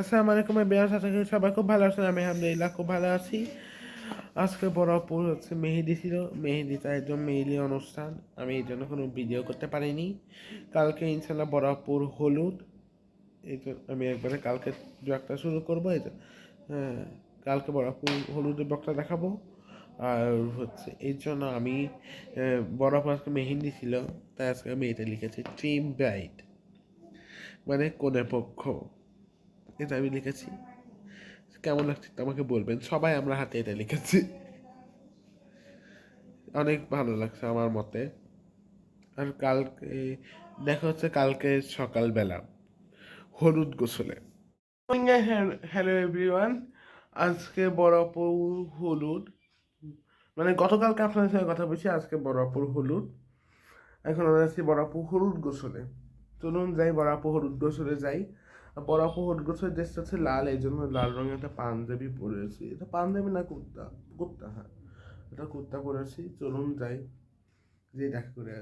আসসালামু আলাইকুম বিয়াস আশা করি সবাই খুব ভালো আছেন, আমি আলহামদুলিল্লাহ খুব ভালো আছি। আজকে বড়পুর হচ্ছে মেহেদি ছিল মেহেদিটা একদম মেহেদি অনুষ্ঠান, আমি এই জন্য কোনো ভিডিও করতে পারিনি। কালকে ইনশাল্লাহ বড়পুর হলুদ, এই আমি একবারে কালকে একটা শুরু করব, এই হ্যাঁ কালকে বড়পুর হলুদের বকটা দেখাবো। আর হচ্ছে এই জন্য আমি বড়পুর আজকে মেহেন্দি ছিল, তাই আজকে আমি এটা লিখেছি ট্রিম ব্রাইট মানে কোনের পক্ষ। এটা আমি লিখেছি। কেমন লাগছে আমাকে বলবেন? সবাই আমরা হাতে এটা লিখেছি। অনেক ভালো লাগছে আমার মতে। আর কালকে, দেখা হচ্ছে কালকে সকালবেলা, হলুদ গোসলে। হ্যালো এভরিওয়ান আজকে বড় বড়পুর হলুদ। মানে গতকালকে আপনাদের সঙ্গে কথা বলছি, আজকে বড়পুর হলুদ। এখন আমরা আছি বড়পুর হলুদ গোসলে। চলুন যাই বড়াপু হলুদ গোসলে যাই। হলুদ গোসলের ড্রেসটা হচ্ছে লাল এই জন্য লাল রঙের একটা পাঞ্জাবি পরেছি এটা পাঞ্জাবি না কুর্তা কুর্তা হ্যাঁ। এটা কুর্তা পরেছি চলুন যাই। যে দেখা করে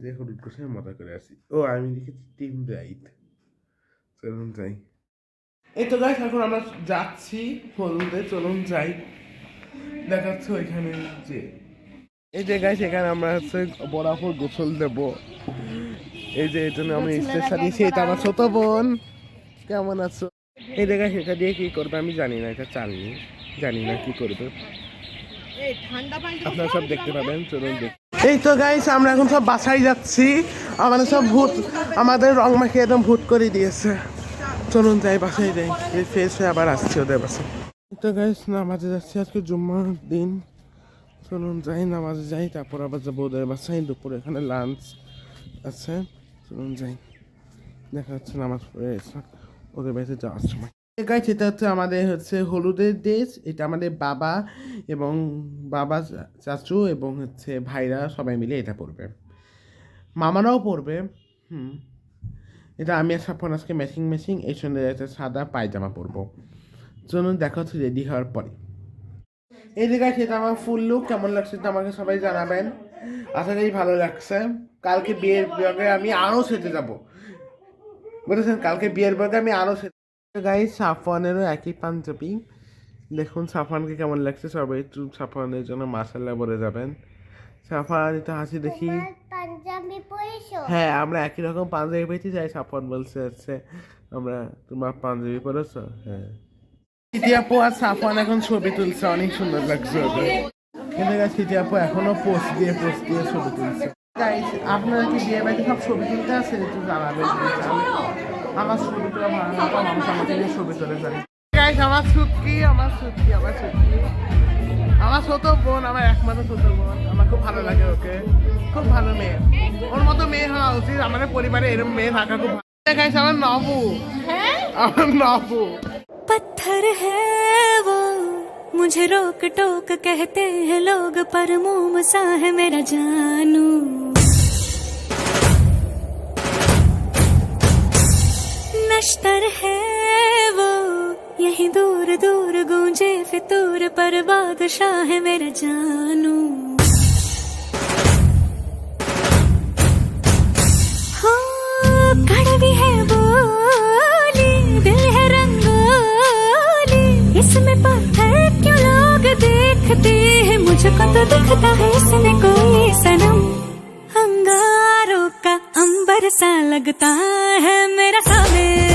যে হলুদ গোসলে মজা করে আসি। ও আমি লিখেছি টিম ব্রাইট চলুন যাই। এই তো গাইস এখন আমরা যাচ্ছি হলুদে। চলুন যাই। দেখাচ্ছে ওইখানে যে এই যে গাইস এখানে আমরা হচ্ছে বরাবর গোসল দেবো। এই যে এই জন্য আমি স্টেজ সাজিয়েছি এটা আমার ছোট বোন। কেমন আছো? এই জায়গায় সেটা দিয়ে কি করবে আমি জানি না এটা চালনি। জানি না কি করবে। আপনারা সব দেখতে পাবেন চলুন দেখ। এই তো গাইস আমরা এখন সব বাসায় যাচ্ছি। আমাদের সব ভূত আমাদের রং মাখিয়ে একদম ভূত করে দিয়েছে। চলুন যাই বাসায় যাই। এই ফ্রেশ হয়ে আবার আসছি ওদের বাসায়। তো গাইস নামাজে যাচ্ছি আজকে জুম্মার দিন। চলুন যাই নামাজে যাই তারপর আবার যাব ওদের বাসায়। দুপুরে এখানে লাঞ্চ আছে। চলুন যাই। দেখা যাচ্ছে নামাজ পড়ে এসে। ওদের বাড়িতে যাওয়ার সময়। গাইস এটা হচ্ছে আমাদের হচ্ছে হলুদের দেশ, এটা আমাদের বাবা এবং বাবা চাচু এবং হচ্ছে ভাইরা সবাই মিলে এটা পড়বে মামারাও পড়বে হুম। এটা আমি আর সাফন আজকে ম্যাচিং ম্যাচিং এই সঙ্গে একটা সাদা পায়জামা পরবো। চলুন দেখা হচ্ছে রেডি হওয়ার পরে। এই জায়গায় সেটা আমার ফুল লুক কেমন লাগছে সেটা আমাকে সবাই জানাবেন। আশা করি ভালো লাগছে। কালকে বিয়ের ব্লগে আমি আরও সেটে যাব। বুঝেছেন কালকে বিয়ের ব্লগে আমি আরও গাই সাফওয়ানেরও একই পাঞ্জাবি। দেখুন সাফানকে কেমন লাগছে সবাই একটু সাফানের জন্য মাসাল্লাহ বলে যাবেন। সাফান একটু হাসি দেখি। হ্যাঁ আমরা একই রকম পাঞ্জাবি পেয়েছি যাই সাফন বলছে হচ্ছে আমরা তোমার পাঞ্জাবি পরেছো? হ্যাঁ। সিটি আপু আর সাফন এখন ছবি তুলছে অনেক সুন্দর লাগছে ওদের। কিন্তু সিটি আপু এখনও পোস্ট দিয়ে পোস্ট দিয়ে ছবি তুলছে। আপনারা কি বিয়ে বাড়িতে সব ছবি তুলতে আসেন একটু জানাবেন please। আমি আমার ছবি তোলা ভালো লাগে মানুষ আমাকে নিয়ে ছবি তুলে যায় গাইস আমার সুটকি আমার সুটকি আমার সুটকি আমার ছোট বোন আমার একমাত্র ছোট বোন আমার খুব ভালো লাগে ওকে খুব ভালো মেয়ে ওর মতো মেয়ে হওয়া উচিত আমাদের পরিবারে এরকম মেয়ে থাকা খুব ভালো দেখাইছ আমার নবু আমার নবু पत्थर है वो मुझे रोक टोक कहते हैं लोग पर मोम सा है मेरा जानू है वो? यही दूर दूर गूंजे फितूर पर बादशाह है मेरा जानू। इसमें पत्थर क्यों लोग देखते हैं? तो दिखता कोई सनम। अंगारों का अंबर सा लगता है मेरा सामने।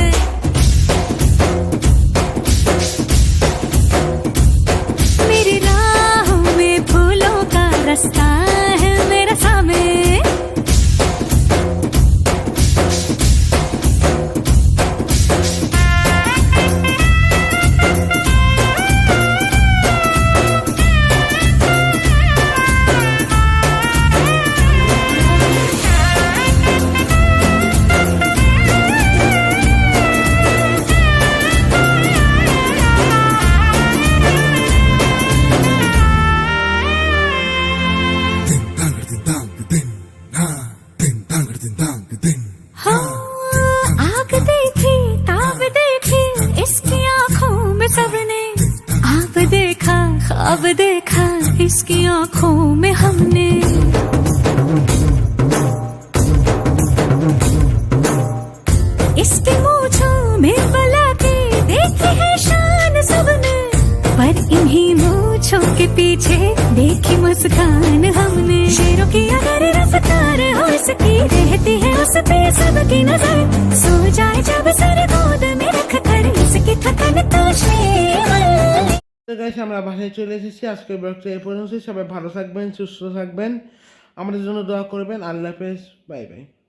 अब देखा इसकी आँखों में हमने। इसके मूछों में बला के देखी है शान सबने। पर इन्हीं मूछों के पीछे देखी मुस्कान हमने। शेरों की अगर रफ्तार हो सकी रहती है उस पे सबकी नज़र। सो जाए जब सर गोद में रख कर इसकी थकन तो शेर তো আমরা বাসায় চলে এসেছি। আজকের ব্লগটা এ পর্যন্ত সবাই ভালো থাকবেন, সুস্থ থাকবেন। আমাদের জন্য দোয়া করবেন। আল্লাহ হাফেজ। Bye bye.